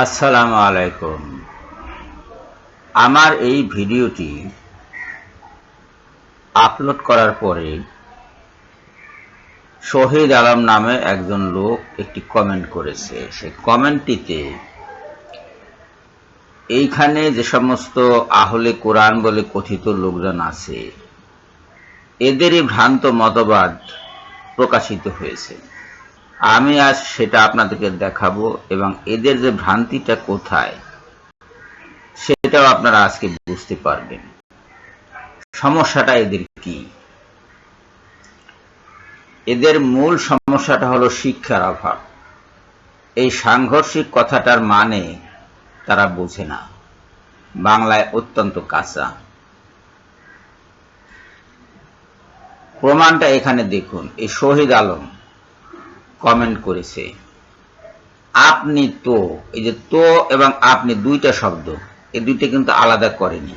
আসসালামু আলাইকুম। আমার এই ভিডিওটি আপলোড করার পরে শহীদ আলম নামে একজন লোক একটি কমেন্ট করেছে। সে কমেন্টটিতে, এইখানে যে সমস্ত আহলে কোরআন বলে কথিত লোকজন আছে, এদেরই ভ্রান্ত মতবাদ প্রকাশিত হয়েছে। আমি আজ সেটা আপনাদেরকে দেখাবো এবং এদের যে ভ্রান্তিটা কোথায়, সেটাও আপনারা আজকে বুঝতে পারবেন। সমস্যাটা এদের কি? এদের মূল সমস্যাটা হলো শিক্ষার অভাব। এই সাংঘর্ষিক কথাটার মানে তারা বোঝে না। বাংলায় অত্যন্ত কাঁচা। প্রমাণটা এখানে দেখুন, এই শহীদ আলম। কমেন্ট করেছে, আপনি তো, এই যে তো এবং আপনি দুইটা শব্দ এই দুইটা কিন্তু আলাদা করেনি।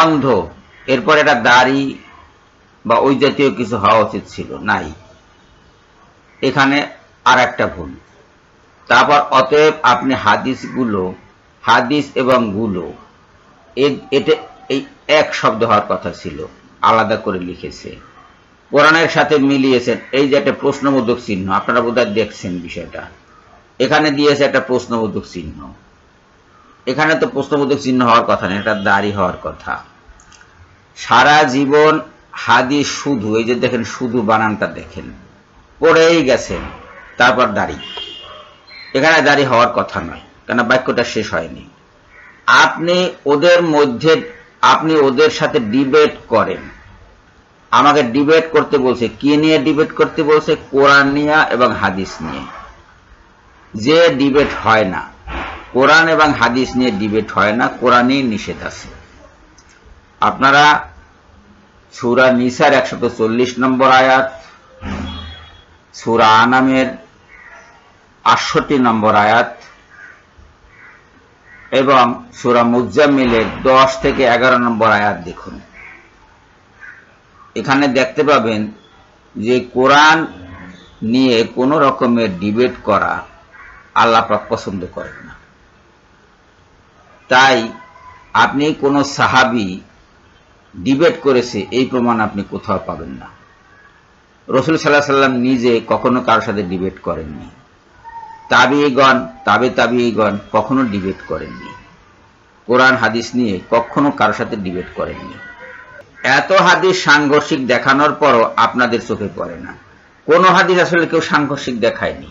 অন্ধ, এরপর এটা দাড়ি বা ওই জাতীয় কিছু হওয়া উচিত ছিল, নাই। এখানে আর একটা ভুল। তারপর অতএব আপনি হাদিসগুলো, হাদিস এবংগুলো এটা এই এক শব্দ হওয়ার কথা ছিল, আলাদা করে লিখেছে। কোরআনের সাথে মিলিয়েছেন। এই যে একটা প্রশ্নবোধক চিহ্ন, আপনারা বোধহয় দেখছেন বিষয়টা। এখানে দিয়েছে একটা প্রশ্নবোধক চিহ্ন। এখানে তো প্রশ্নবোধক চিহ্ন হওয়ার কথা না, এটা দাড়ি হওয়ার কথা। সারা জীবন হাদিস শুধু, এই যে দেখেন, শুধু বানানটা দেখেন। পড়েই গেছেন, তারপর দাড়ি। এখানে দাড়ি হওয়ার কথা নয় কেন বাক্যটা শেষ হয়নি। আপনি ওদের মধ্যে, আপনি ওদের সাথে ডিবেট করেন। আমাকে ডিবেট করতে বলছে, কি নিয়ে ডিবেট করতে বলছে? কোরআন নিয়ে এবং হাদিস নিয়ে। যে ডিবেট হয় না, কোরআন এবং হাদিস নিয়ে ডিবেট হয় না, কোরআনই নিষেধ আছে। আপনারা সুরা নিসার একশত চল্লিশ নম্বর আয়াত, সুরা আনামের আটষট্টি নম্বর আয়াত, এবং সুরা মুজাম্মিলের দশ থেকে এগারো নম্বর আয়াত দেখুন। এখানে দেখতে পাবেন যে কোরআন নিয়ে কোনো রকমের ডিবেট করা আল্লাপাক পছন্দ করেন না। তাই আপনি কোনো সাহাবি ডিবেট করেছে, এই প্রমাণ আপনি কোথাও পাবেন না। রসুল সাল্লাহ সাল্লাম নিজে কখনো কারোর সাথে ডিবেট করেননি। তাবিগণ তাবে তাবিগণ কখনো ডিবেট করেননি। কোরআন, হাদিস নিয়ে কখনো কারোর সাথে ডিবেট করেননি। এত হাদিস সাংঘর্ষিক দেখানোর পরও আপনাদের চোখে পড়ে না। কোন হাদিস আসলে কেউ সাংঘর্ষিক দেখায়নি।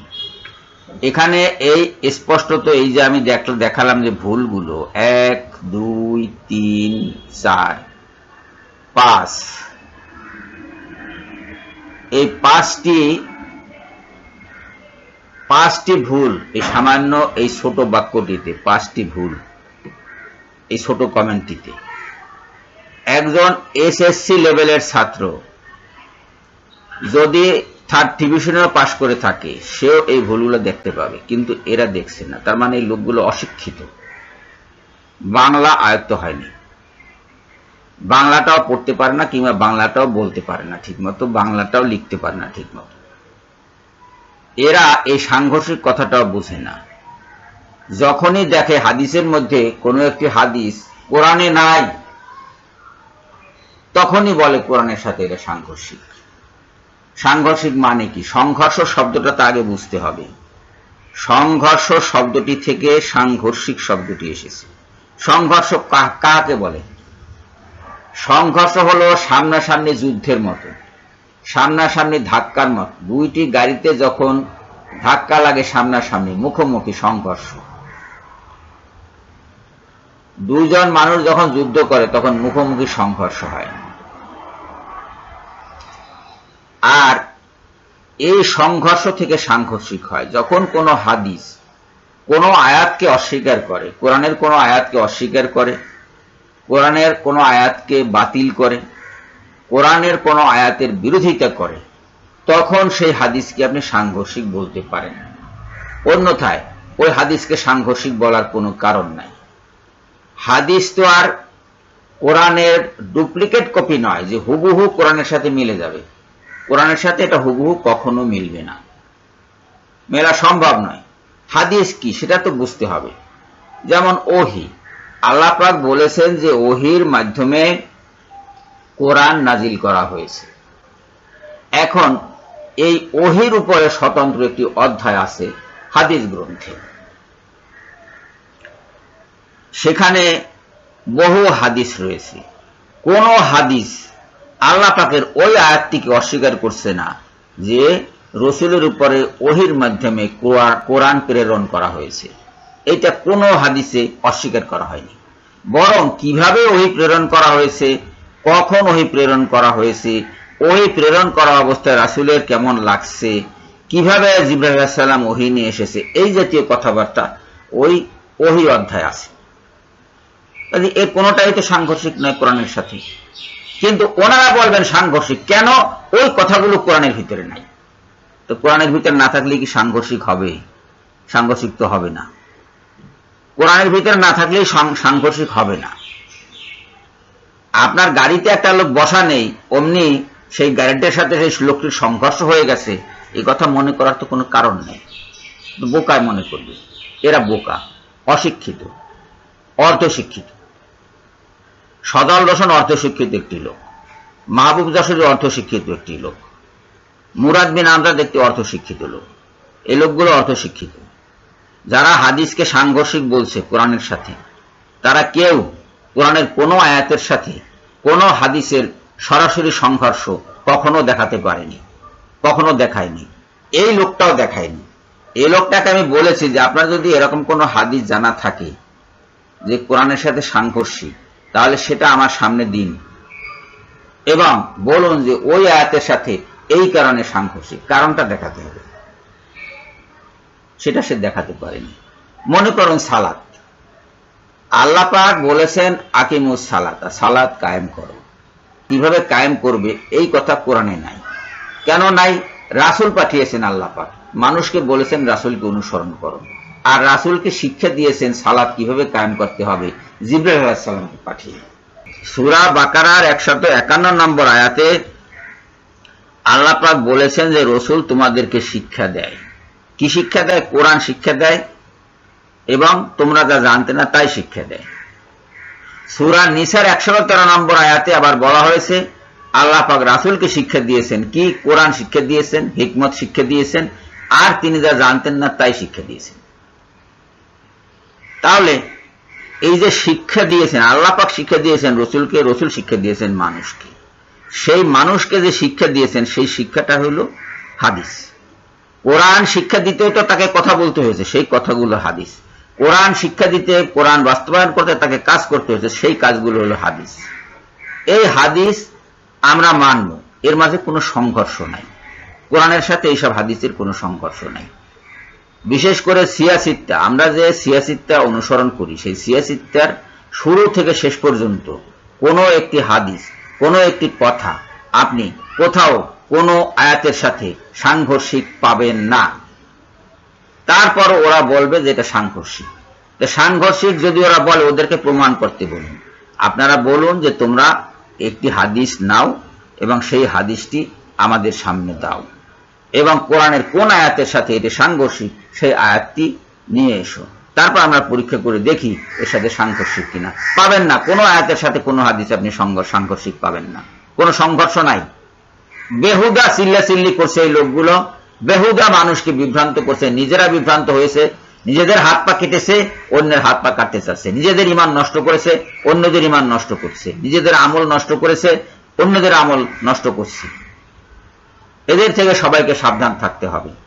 এখানে এই স্পষ্টত এই যে আমি দেখালাম যে ভুলগুলো, এক, দুই, তিন, চার, পাঁচ। এই পাঁচটি পাঁচটি ভুল, এই সামান্য এই ছোট বাক্যটিতে, পাঁচটি ভুল, এই ছোট কমেন্টটিতে। একজন এসএসসি লেভেলের ছাত্র। যদি থার্ড ডিভিশনেও পাশ করে থাকে, সেও এই ভুলগুলো দেখতে পাবে, কিন্তু এরা দেখছে না। তার মানে এই লোকগুলো অশিক্ষিত। বাংলা আয়ত্ত হয়নি। বাংলাটাও পড়তে পারে না কিংবা বাংলাটাও বলতে পারে না ঠিকমতো, বাংলাটাও লিখতে পারে না ঠিকমতো। এরা এই সাংঘর্ষিক কথাটাও বুঝে না। যখনই দেখে হাদিসের মধ্যে কোনো একটি হাদিস কোরআনে নাই তখনই বলে কোরআনের সাথে এটা সাংঘর্ষিক। সাংঘর্ষিক মানে কি? সংঘর্ষ শব্দটা তো আগে বুঝতে হবে। সংঘর্ষ শব্দটি থেকে সাংঘর্ষিক শব্দটি এসেছে। সংঘর্ষ কাকে বলে? সংঘর্ষ হলো সামনাসামনি যুদ্ধের মতো, সামনাসামনি ধাক্কার মতো। দুইটি গাড়িতে যখন ধাক্কা লাগে সামনাসামনি, মুখোমুখি সংঘর্ষ। দুইজন মানুষ যখন যুদ্ধ করে, তখন মুখোমুখি সংঘর্ষ হয়। আর এই সংঘর্ষ থেকে সাংঘর্ষিক হয়। যখন কোনো হাদিস কোনো আয়াতকে অস্বীকার করে, কোরআনের কোনো আয়াতকে অস্বীকার করে, কোরআনের কোনো আয়াতকে বাতিল করে, কোরআনের কোনো আয়াতের বিরোধিতা করে, তখন সেই হাদিসকে আপনি সাংঘর্ষিক বলতে পারেন। অন্যথায় ওই হাদিসকে সাংঘর্ষিক বলার কোনো কারণ নাই। হাদিস তো আর কোরআনের ডুপ্লিকেট কপি নয় যে হুবহু কোরআনের সাথে মিলে যাবে। কোরআনের সাথে এটা হুবহু কখনো মিলবে না। মেলা সম্ভব নয়। হাদিস কি, সেটা তো বুঝতে হবে। যেমন ওহি, আল্লাহ পাক বলেছেন যে ওহির মাধ্যমে কোরআন নাজিল করা হয়েছে। এখন এই ওহির উপরে স্বতন্ত্র একটি অধ্যায় আছে হাদিস গ্রন্থে। সেখানে বহু হাদিস রয়েছে। কোন হাদিস আল্লাহ পাকের ওই আয়াতটিকে অস্বীকার করছে না যে রসুলের উপরে ওহির মাধ্যমে কোরআন প্রেরণ করা হয়েছে। এটা কোনো হাদিসে অস্বীকার করা হয়নি। বরং কীভাবে ওহি প্রেরণ করা হয়েছে, কখন ওহি প্রেরণ করা হয়েছে, ওহি প্রেরণ করা অবস্থায় রাসুলের কেমন লাগছে, কীভাবে জিব্রাহিম ওহি নিয়ে এসেছে, এই জাতীয় কথাবার্তা ওই ওহি অধ্যায় আছে। এর কোনোটাই তো সাংঘর্ষিক নয় কোরআনের সাথে। কিন্তু ওনারা বলবেন সাংঘর্ষিক। কেন? ওই কথাগুলো কোরআনের ভিতরে নাই। তো কোরআনের ভিতরে না থাকলে কি সাংঘর্ষিক হবে? সাংঘর্ষিক তো হবে না। কোরআনের ভিতরে না থাকলেই সাংঘর্ষিক হবে না। আপনার গাড়িতে একটা লোক বসা নেই, অমনি সেই গাড়িটার সাথে সেই লোকটির সংঘর্ষ হয়ে গেছে এই কথা মনে করার তো কোনো কারণ নেই। বোকায় মনে করবে। এরা বোকা, অশিক্ষিত, অর্ধশিক্ষিত। সদল রোশন অর্ধশিক্ষিত একটি লোক। মাহবুব যশোর অর্ধশিক্ষিত একটি লোক। মুরাদ বিন আমরাদ একটি অর্ধশিক্ষিত লোক। এই লোকগুলো অর্ধশিক্ষিত যারা হাদিসকে সাংঘর্ষিক বলছে কোরআনের সাথে, তারা কেউ কোরআনের কোনো আয়াতের সাথে, কোনো হাদিসের সরাসরি সংঘর্ষ কখনো দেখাতে পারেনি, কখনো দেখায়নি। এই লোকটাও দেখায়নি। এই লোকটাকে আমি বলেছি যে আপনার যদি এরকম কোনো হাদিস জানা থাকে যে কোরআনের সাথে সাংঘর্ষিক তাহলে সেটা আমার সামনে দিন। এবং বলুন যে ওই আয়াতের সাথে এই কারণে সাংঘর্ষিক, কারণটা দেখাতে হবে। সেটা সে দেখাতে পারেনি। মনে করুন সালাত। আল্লাহ পাক বলেছেন, আকিমুস সালাত সালাত কায়েম করো। কীভাবে কায়েম করবে, এই কথা কোরআনে নাই। কেন নাই? রাসুল পাঠিয়েছেন আল্লাহ পাক। মানুষকে বলেছেন রাসূলকে অনুসরণ করো। আর রাসূলকে শিক্ষা দিয়েছেন সালাত কীভাবে কায়েম করতে হবে। সালামকে পাঠিয়ে। সূরা বাকারার 151 নম্বর আয়াতে আল্লাহ পাক বলেছেন যে, রসুল তোমাদেরকে শিক্ষা দেয়। কি শিক্ষা দেয়? কোরআন শিক্ষা দেয় এবং তোমরা যা জানতে না তাই শিক্ষা দেয়। সুরা নিসার একশো তেরো নম্বর আয়াতে আবার বলা হয়েছে, আল্লাহ পাক রাসুলকে শিক্ষা দিয়েছেন। কি? কোরআন শিক্ষা দিয়েছেন, হিকমত শিক্ষা দিয়েছেন, আর তিনি যা জানতেন না তাই শিক্ষা দিয়েছেন। তাহলে এই যে শিক্ষা দিয়েছেন, আল্লাহ পাক শিক্ষা দিয়েছেন, রসুলকে রসুল শিক্ষা দিয়েছেন মানুষকে। সেই মানুষকে যে শিক্ষা দিয়েছেন, সেই শিক্ষাটা হলো হাদিস। কোরআন শিক্ষা দিতেও তো তাকে কথা বলতে হয়েছে, সেই কথাগুলো হাদিস। কোরআন শিক্ষা দিতে, কোরআন বাস্তবায়ন করতে তাকে কাজ করতে হয়েছে, সেই কাজগুলো হলো হাদিস। এই হাদিস আমরা মানব, এর মাঝে কোনো সংঘর্ষ নাই। কোরআনের সাথে এইসব হাদিসের কোনো সংঘর্ষ নাই। বিশেষ করে সিয়াসিত্তা আমরা যে সিয়াসিত্তা অনুসরণ করি, সেই সিয়াসিত্তার শুরু থেকে শেষ পর্যন্ত কোনো একটি হাদিস, কোনো একটি কথা আপনি কোথাও কোনো আয়াতের সাথে সাংঘর্ষিক পাবেন না। তারপর ওরা বলবে যে এটা সাংঘর্ষিক। সাংঘর্ষিক যদি ওরা বলে, ওদেরকে প্রমাণ করতে বলুন। আপনারা বলুন যে তোমরা একটি হাদিস নাও এবং সেই হাদিসটি আমাদের সামনে দাও। এবং কোরআনের কোন আয়াতের সাথে এটি সাংঘর্ষিক সেই আয়াতটি নিয়ে এসো। তারপর আমরা পরীক্ষা করে দেখি এর সাথে সাংঘর্ষিক কিনা। পাবেন না। কোনো আয়াতের সাথে কোনো হাদিস আপনি সংঘর্ষ সাংঘর্ষিক পাবেন না। কোনো সংঘর্ষ নাই। বেহুদা চিল্লা চিল্লি করছে এই লোকগুলো। বেহুদা মানুষকে বিভ্রান্ত করছে। নিজেরা বিভ্রান্ত হয়েছে। নিজেদের হাত পা কেটেছে, অন্যের হাত পা কাটতে চাচ্ছে। নিজেদের ইমান নষ্ট করেছে, অন্যদের ইমান নষ্ট করছে। নিজেদের আমল নষ্ট করেছে, অন্যদের আমল নষ্ট করছে। এদের থেকে সবাইকে সাবধান থাকতে হবে।